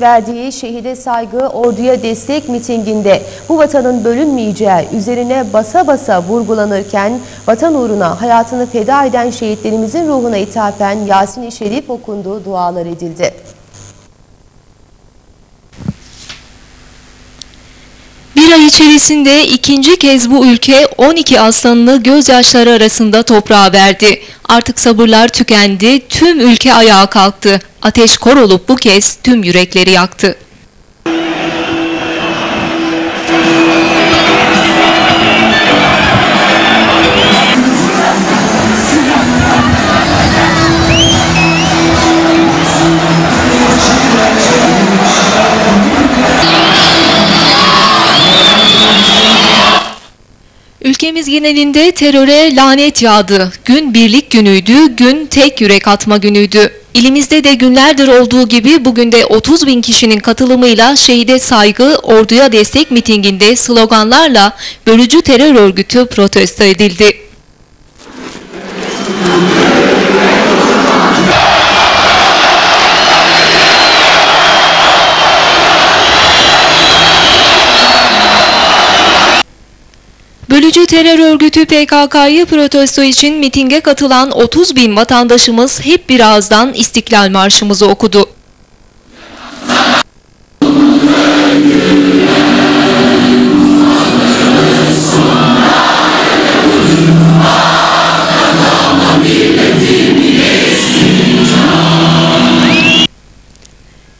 verdiği şehide saygı, orduya destek mitinginde bu vatanın bölünmeyeceği üzerine basa basa vurgulanırken vatan uğruna hayatını feda eden şehitlerimizin ruhuna ithafen Yasin-i Şerif okundu, dualar edildi. Bir ay içerisinde ikinci kez bu ülke 12 aslanını gözyaşları arasında toprağa verdi. Artık sabırlar tükendi, tüm ülke ayağa kalktı. Ateş kor olup bu kez tüm yürekleri yaktı. Ülkemiz genelinde teröre lanet yağdı. Gün birlik günüydü, gün tek yürek atma günüydü. İlimizde de günlerdir olduğu gibi bugün de 30 bin kişinin katılımıyla şehide saygı, orduya destek mitinginde sloganlarla bölücü terör örgütü protesto edildi. Bölücü terör örgütü PKK'yı protesto için mitinge katılan 30 bin vatandaşımız hep bir ağızdan İstiklal Marşımızı okudu.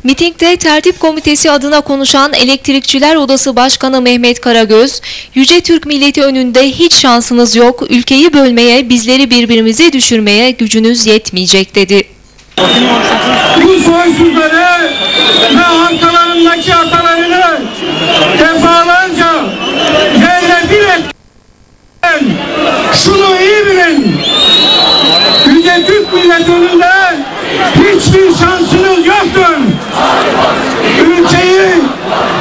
Mitingde tertip komitesi adına konuşan Elektrikçiler Odası Başkanı Mehmet Karagöz, Yüce Türk milleti önünde hiç şansınız yok, ülkeyi bölmeye, bizleri birbirimize düşürmeye gücünüz yetmeyecek dedi. bu soysuzları ve arkalarındaki atalarını defalarca yerle bir etken şunu iyi bilin. Yüce Türk milleti önünde hiçbir şansınız yoktur. Ülkeyi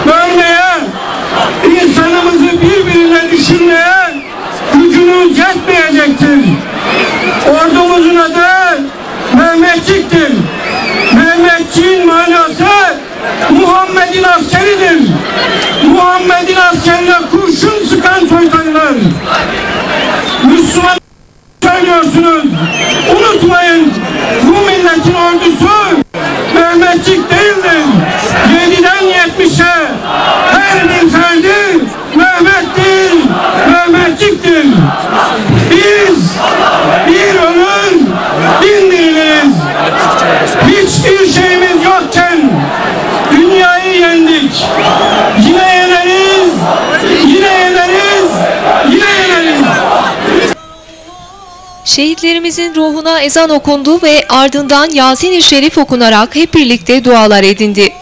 bölmeye, insanımızı birbirine düşürmeye gücünüz yetmeyecektir. Ordumuzun adı Mehmetçik'tir. Mehmetçiğin manası Muhammed'in askeridir. Muhammed'in askerine kurşun sıkan soytarılar. Şehitlerimizin ruhuna ezan okundu ve ardından Yasin-i Şerif okunarak hep birlikte dualar edindi.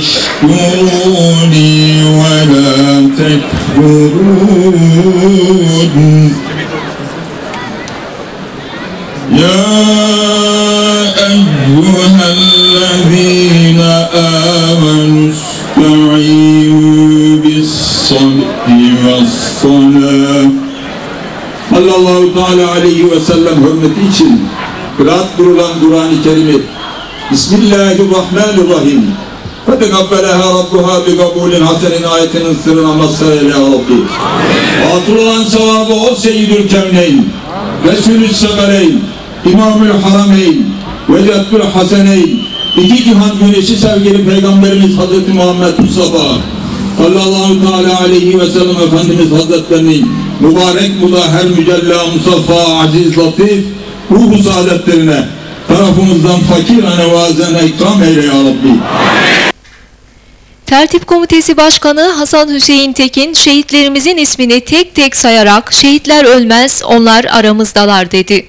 واشكروني ولا تكفرون يا أيها الذين آمنوا استعينوا بالصبر والصلاة sallallahu teala aleyhi ve sellem hürmeti için kıraat durulan Kur'an-ı Kerim'i Bismillahirrahmanirrahim Rabbuha bi kabulin hasenin ayetinin sırrına mazhar eyle ya Rabbi. Atıl olan sevabı o Seyyidül Kevneyn, Resulü Sekaleyn, İmamül Harameyn, ve Ceddül Haseneyn, iki cihan güneşi sevgili Peygamberimiz Hazreti Muhammed Mustafa. Sallallahu teala aleyhi ve sellem Efendimiz Hazretlerinin mübarek mudahher mücella musaffa aziz latif ruhu saadetlerine tarafımızdan fakir nevazene ikram eyle ya Rabbi. Tertip Komitesi Başkanı Hasan Hüseyin Tekin, şehitlerimizin ismini tek tek sayarak şehitler ölmez, onlar aramızdalar dedi.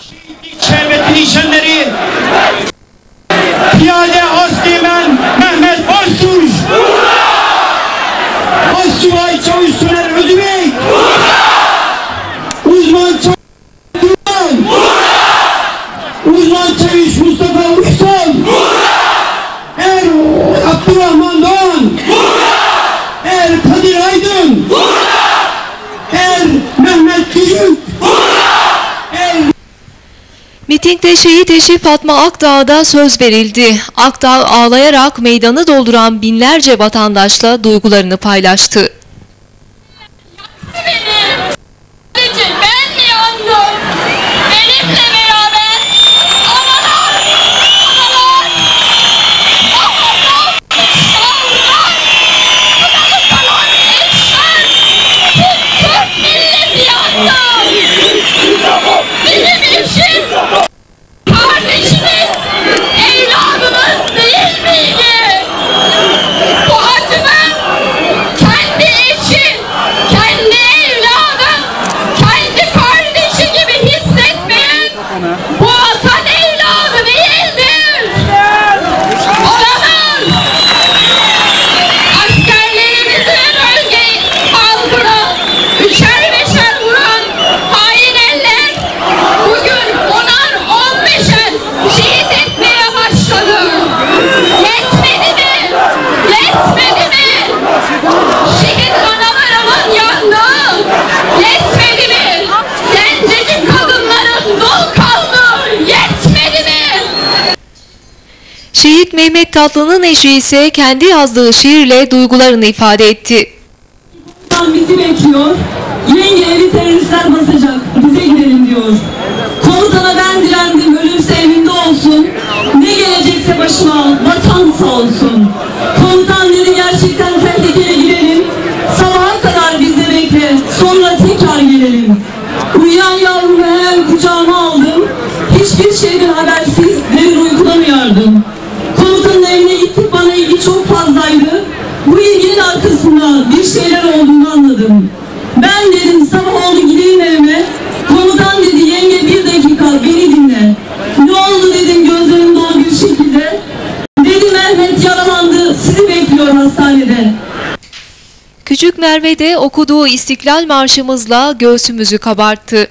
Şehitlik şerbetini içenleri Piyade Aslimen Mehmet Öztürk Asubay Mitingde şehit eşi Fatma Akdağ'da söz verildi. Akdağ ağlayarak meydanı dolduran binlerce vatandaşla duygularını paylaştı. Şehit Mehmet Tatlı'nın eşi ise kendi yazdığı şiirle duygularını ifade etti. Bizi bekliyor. Yenge evi teröristler basacak. Bize gidelim diyor. Komutana ben direndim. Ölümse evinde olsun. Ne gelecekse başıma vatan sağ olsun. Komutan dedi gerçekten tehlikeye gidelim. Sabaha kadar bizi bekle. Sonra tekrar gelelim. Uyuyan yavrumu hemen kucağıma aldım. Hiçbir şeyden habersiz Bu ilginin arkasında bir şeyler olduğunu anladım. Ben dedim sabah oldu gideyim evime. Komutan dedi yenge bir dakika beni dinle. Ne oldu dedim gözlerim dolu bir şekilde. Dedi Mehmet yaralandı sizi bekliyor hastanede. Küçük Merve de okuduğu İstiklal Marşımızla göğsümüzü kabarttı.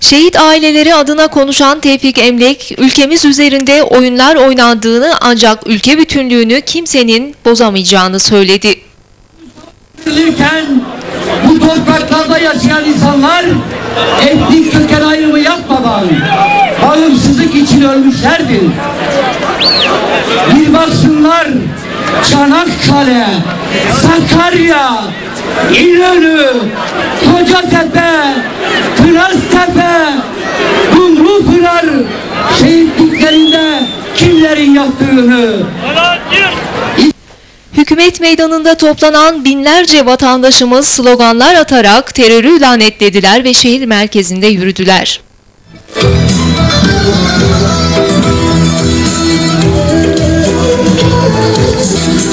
Şehit aileleri adına konuşan Tevfik Emlek, ülkemiz üzerinde oyunlar oynandığını ancak ülke bütünlüğünü kimsenin bozamayacağını söyledi. Bu topraklarda yaşayan insanlar etnik köken ayrımı yapmadan bağımsızlık için ölmüşlerdir. Bir baksınlar Çanakkale, Sakarya, İnönü, Kocatepe, Kırastepe, Dumrupınar şehitliklerinde kimlerin yaptığını Hükümet meydanında toplanan binlerce vatandaşımız sloganlar atarak terörü lanetlediler ve şehir merkezinde yürüdüler. Müzik Yes.